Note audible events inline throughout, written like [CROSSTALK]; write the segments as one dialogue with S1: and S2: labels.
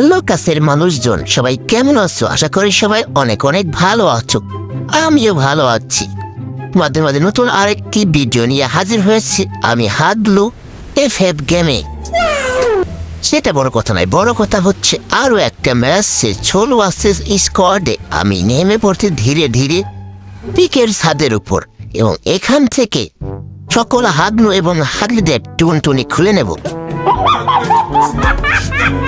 S1: Hello কাছের মানুষজন, সবাই কেমন আছো? আশা করি সবাই অনেক অনেক ভালো আছো। আমিও ভালো আছি। মাঝে মাঝে নতুন আরেকটি ভিডিও নিয়ে হাজির হয়েছি আমি হাদলু এফ এফ গেমে। সেটা বড় কথা নয়, বড় কথা হচ্ছে আরও একটা ম্যাচে ছোলো আসছে স্কোয়াডে আমি নেমে পড়তে ধীরে ধীরে পিকের ছাদের উপর এবং এখান থেকে সকল হাগলু এবং হাগলিদের টুনটুনি খুলে নেব। [LAUGHS]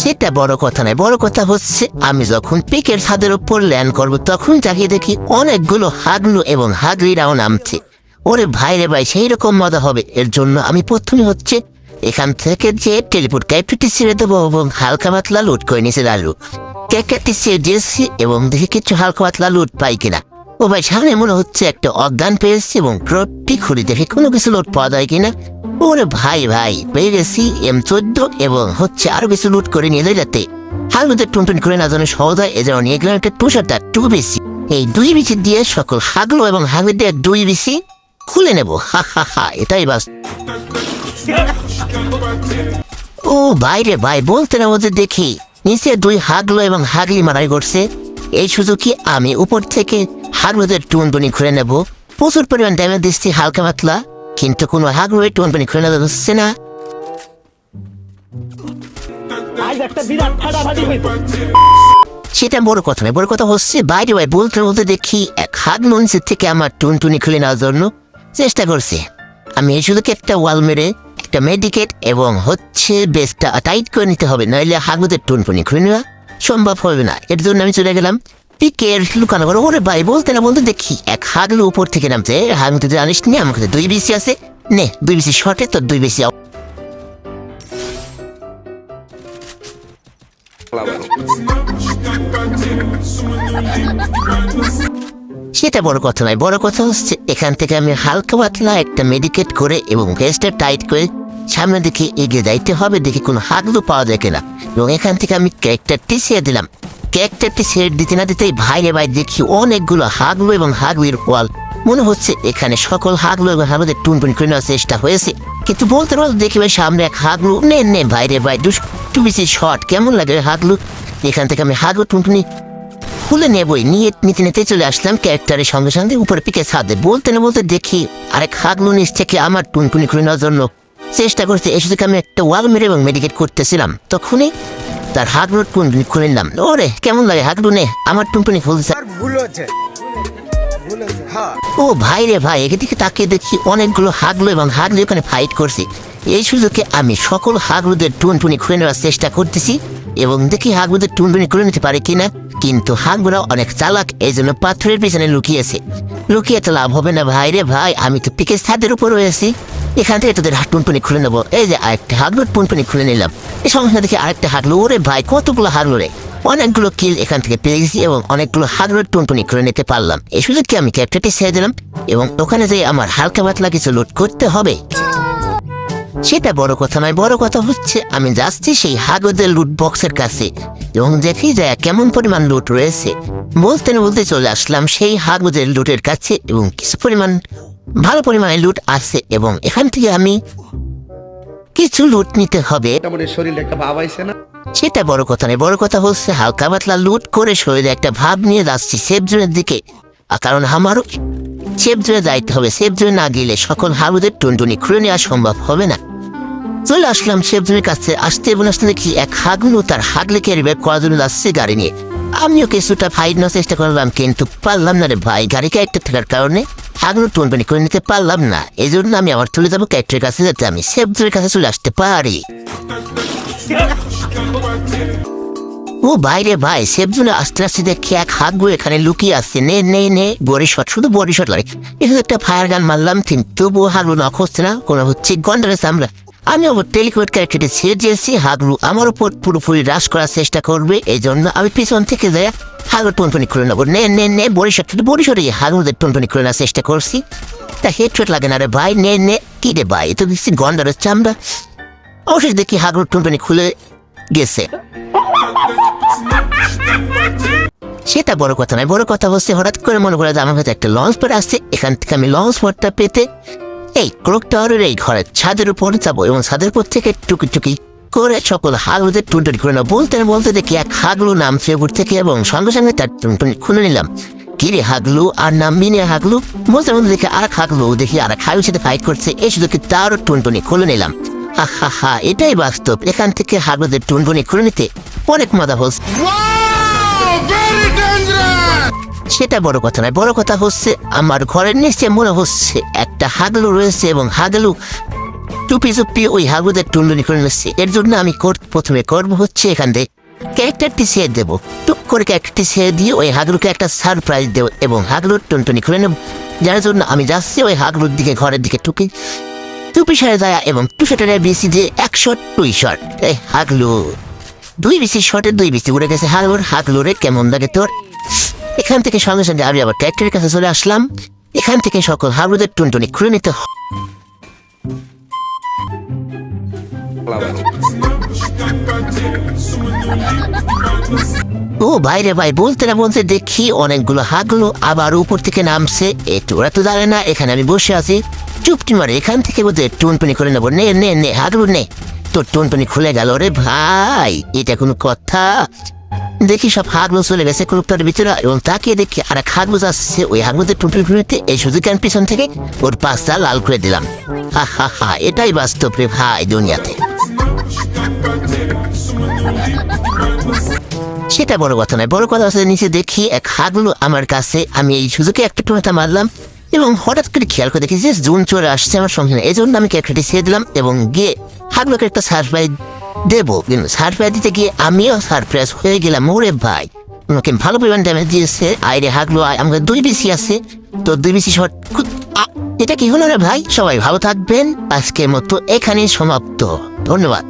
S1: সেটা বড় কথা নয়, বড় কথা হচ্ছে আমি যখন পিকের ছাদের উপর ল্যান্ড করব, তখন তাকিয়ে দেখি অনেকগুলো হাগলু এবং হাগলিরাও নামছে। ওরে ভাই রে ভাই, সেই রকম মজা হবে। এর জন্য আমি প্রথমে হচ্ছে এখান থেকে যে টেলিপোর্ট ক্যাপটি ছেড়ে দেবো এবং হালকা পাতলা লুট করে নিচে লালু ক্যাকেটটি ছেড়ে দিয়েছি এবং দেখি কিছু হালকা পাতলা লুট পাই কিনা। ও ভাই, সামনে মনে হচ্ছে একটা অজ্ঞান পেয়েছি এবং ক্রপটি খুলে দেখে কোনো কিছু লুট পাওয়া যায় কিনা? ওরে ভাই ভাই, পেয়ে গেছি এম চোদ্দ এবং হচ্ছে আরও কিছু লুট করে নিয়ে যাতে হাগলুদের টুনটুন করে না যেন সহজ হয়, এজন্য নিয়ে গেলাম একটা টুষারটা টু বেশি এই দুই বিচি দিয়ে সকল হাগলো এবং হাগলিদের দুই বিচি খুলে নেব। হা হা হা, এটাই বাস ও বাইরে ভাই, বলতে না বলতে দেখি, নিচে দুই হাগলো এবং হাগলি মারাই করছে। এই সুযোগই আমি উপর থেকে হাগলোদের টুনটুনি খুলে নেব। প্রচুর পরিমাণ ড্যামেজ দিচ্ছি হালকা পাতলা। কিন্তু কোনো হাগলো의 টুনটুনি খুলে নেওয়া যাচ্ছে না। সেটা বড় কথা নয় বড় কথা হচ্ছে বাইরে ভাই বলতে বলতে দেখি এক হাত মঞ্চের থেকে আমার টুনটুনি খুলে নেওয়ার জন্য চেষ্টা করছে। আমি এই শুধু একটা ওয়াল মেরে একটা মেডিকেট এবং হচ্ছে বেসটা টাইট করে নিতে হবে নইলে হাগলুদের টুনটুনি খুলে নেওয়া সম্ভব হবে না। এর জন্য আমি চলে গেলাম পিকের লুকানো করে ওরে ভাই বলতে না বলতে দেখি। এক হাগলু উপর থেকে নামছে। হাগলু তো জানিস নি, আমার কাছে দুই বেশি আছে। নে, দুই বেশি শর্টে তো দুই বেশি। সেটা বড় কথা নয়, বড় কথা হচ্ছে এখান থেকে আমি হালকা পাতলা একটা মেডিকেট করে এবং ভেস্টটা টাইট করে সামনে দিকে এগিয়ে যাইতে হবে, দেখি কোনো হাগলু পাওয়া যায় কিনা। এবং এখান থেকে আমি ক্যারেক্টারটি ছেড়ে দিলাম। ক্যারেক্টারটি ছেড়ে দিতে না দিতেই ভাইরে ভাই দেখি অনেকগুলো হাগলু এবং হাগলির ওয়াল। মনে হচ্ছে এখানে সকল হাগলু এবং হাগলুদের টুনটুন করে নেওয়ার চেষ্টা হয়েছে। কিন্তু বলতে পারো দেখি ভাই, সামনে এক হাগলু। নে নে, ভাইরে ভাই, দুষ্টু বেশি শর্ট কেমন লাগে হাগলু? এখান থেকে আমি হাগলু টুনটুনি খুলে নেবই। নিয়ে নিতে নিতে চলে আসলাম ক্যারেক্টারের সঙ্গে সঙ্গে উপরে পিকে ছাদে। বলতে না বলতে দেখি আরেক হাগলু নিচ থেকে আমার টুনটুনি খুলে নেওয়ার জন্য চেষ্টা করতে এসে আমি একটা ওয়াল মেরে এবং মেডিকেট করতেছিলাম। তখনই তার হাগলুর টুনটুনি খুলে নিলাম। ওরে কেমন লাগে হাগলু নে আমার টুনটুনি
S2: আর ভুল হচ্ছে। হ্যাঁ।
S1: ও ভাই রে ভাই এদিকে তাকিয়ে দেখি অনেকগুলো হাগলু এবং হাগলু ওখানে ফাইট করছে। এই সুযোগে আমি সকল হাগলুদের টুনটুনি খুলে নেওয়ার চেষ্টা করতেছি এবং দেখি হাগলুদের টুনটুনি খুলে নিতে পারে কিনা। কিন্তু হাগলুরা অনেক চালাক এই জন্য পাথরের পিছনে লুকিয়েছে। লুকিয়ে তো লাভ হবে না ভাই রে ভাই আমি তো পিকে ছাদের উপর রয়েছি। এখান থেকে তোদের হাত টুনটুনি খুলে নেব। এই যে আরেকটা হাগলুর টুনটুনি খুলে নিলাম। এই সঙ্গে দেখি আরেকটা হাগলু ওরে ভাই, কতগুলো হাগলু রে? অনেকগুলো কিল এখান থেকে পেয়ে গেছি এবং অনেকগুলো হাগলুর টুনটুনি করে নিতে পারলাম। এই সুযোগকে আমি ক্যাপ্টেনটি ছেড়ে দিলাম এবং ওখানে যেয়ে আমার হালকা পাতলা কিছু লুট করতে হবে। সেটা বড় কথা নয়, বড় কথা হচ্ছে আমি যাচ্ছি সেই হাগদের লুট বক্সের কাছে এবং দেখি যায় কেমন পরিমাণ লুট রয়েছে। বলতে না বলতে চলে আসলাম সেই হাগদের লুটের কাছে এবং কিছু পরিমাণ ভালো পরিমাণে লুট আছে এবং এখান থেকে আমি কিছু লুট নিতে হবে।
S2: মোটামুটি একটা ভাব আইছে না?
S1: সেটা বড় কথা নয় বড় কথা হচ্ছে হালকা পাতলা লুট করে শরীরে একটা ভাব নিয়ে যাচ্ছি সেফ জোনের দিকে। কারণ আমারও সেফ জোনে যাইতে হবে সেফ জোনে না গেলে সকল হারুদের টুনটুনি খুলে নেওয়া সম্ভব হবে না। চলে আসলাম সেফ জোনের কাছে আসতে এবং আসতে দেখি এক হাগলু তার হাগলিকে রিভাইভ করার জন্য যাচ্ছে গাড়ি নিয়ে। আমিও কিছুটা ফাইট নেওয়ার চেষ্টা করলাম কিন্তু পারলাম না রে ভাই গাড়িকে একটা থাকার কারণে হাগলু টুনটুনি করে নিতে পারলাম না। এই জন্য আমি আবার চলে যাব ক্যাক্টরের কাছে যাতে আমি সেবদের কাছে চলে আসতে পারি। ও বাইরে ভাই সেবজুনে আস্তে আস্তে দেখি এক হাত গো এখানে লুকিয়ে আসছে নে নে নে বড়ি শট শুধু বড়ি শট লাগে এখানে একটা ফায়ার গান মারলাম, কিন্তু তবুও হারু না খুঁজছে না। কোনো হচ্ছে গন্ডারে সামলা আমি আবার টেলিকোড ক্যারেক্টারটি ছেড়ে দিয়েছি হাগলু আমার উপর পুরোপুরি হ্রাস করার চেষ্টা করবে এই জন্য আমি পিছন থেকে যাই। হাগলু টুনটুনি খুলে নেব। নে নে নে, বড়ি শটে হাগলুদের টুনটুনি খুলে নেওয়ার চেষ্টা করছি। তা হেডশট লাগে না রে ভাই, নে নে, কি রে ভাই, এ তো দেখছি গন্ডারের আমরা অবশেষে দেখি হাগলু টুনটুনি খুলে গেছে। সেটা বড় কথা নয়, বড় কথা হচ্ছে হঠাৎ করে মনে করে যে আমার কাছে একটা লঞ্চ পড়ে আসছে, এখান থেকে আমি লঞ্চ পড়টা পেতে এই ক্রোক টাওয়ারের এই ঘরের ছাদের উপর যাব এবং ছাদের উপর থেকে টুকি টুকি করে সকল হাগলুদের টুনটুনি করে নেব। বলতে বলতে দেখি এক হাগলু নামছে উপর থেকে এবং সঙ্গে সঙ্গে তার টুনটুনি খুলে নিলাম। কিরে হাগলু? আর নাম মিনে হাগলু? বলতে বলতে দেখি আর হাগলু, দেখি আর হাগলুর সাথে ফাইট করছে। এই শুধু কি তারও টুনটুনি খুলে নিলাম। হা হা এটাই বাস্তব। এখান থেকে হাগলুদের টুনটুনি খুলে নিতে অনেক মজা হচ্ছে। সেটা বড় কথা নয়, বড় কথা হচ্ছে আমার ঘরের নিচে মনে হচ্ছে একটা হাগলু রয়েছে এবং হাগলু টুপি চুপি ওই হাগুদের টুনটুনি করে নিচ্ছে। এর জন্য আমি প্রথমে করব হচ্ছে এখান থেকে ক্যারেক্টারটি ছেড়ে দেবো। টুক করে ক্যারেক্টারটি ছেড়ে দিয়ে ওই হাগলুকে একটা সারপ্রাইজ দেবো এবং হাগলুর টুনটুনি করে নেব। যার জন্য আমি যাচ্ছি ওই হাগলুর দিকে, ঘরের দিকে টুকি টুপি সারে যায় এবং টু শটের বেশি দিয়ে একশো দুই শট। এই হাগলু। দুই বেশি শটে দুই বেশি উড়ে গেছে হাগলুর। হাগলুরে কেমন লাগে তোর? এখান থেকে সঙ্গে সঙ্গে আমি আবার ক্যারেক্টারের কাছে চলে আসলাম। এখান থেকে সকল হাগলুদের টুনটুনি খুলে নিতে ও, বাইরে ভাই, বলতে না বলতে দেখি অনেকগুলো হাগলো আবার উপর থেকে নামছে। একটু ওরা তো দাঁড়ায় না, এখানে আমি বসে আছি। চুপটি মারে, এখান থেকে বোধহয় টুনটুনি করে নেব। নে নে নে, হাগলু নে। তোর টুনটুনি খুলে গেল রে ভাই, এটা কোনো কথা। দেখি সব হাগলো চলে গেছে গ্রুপটার ভিতরে, এবং তাকিয়ে দেখি আর এক হাগলো আসছে। ওই হাগলোদের টুনটুনি খুলতে এই সুযোগ আমি পিছন থেকে ওর পাশটা লাল করে দিলাম। হা হা এটাই বাস্তব রে ভাই দুনিয়াতে। সেটা বড় কথা নয়, বড় কথা হচ্ছে নিচে দেখি এক হাগলো আমার কাছে, আমি এই সুযোগে একটা টুমাটা মারলাম, এবং হঠাৎ করে খেয়াল করে দেখি যে জুন চলে আসছে আমার সঙ্গে। এই জন্য আমি ক্যারেক্টারটি ছেড়ে দিলাম, এবং গিয়ে হাগলোকে একটা সারপ্রাইজ দেবো, কিন্তু সারপ্রাইজ দিতে গিয়ে আমিও সারপ্রাইজ হয়ে গেলাম। ওরে ভাই ওনাকে ভালো পরিমাণ ড্যামেজ দিয়েছে। আইরে হাগলো, আয়, আমাকে দুই বিসি আছে। তো দুই বিসি শট এটা কি হলো রে ভাই? সবাই ভালো থাকবেন। আজকের মতো এখানেই সমাপ্ত। ধন্যবাদ।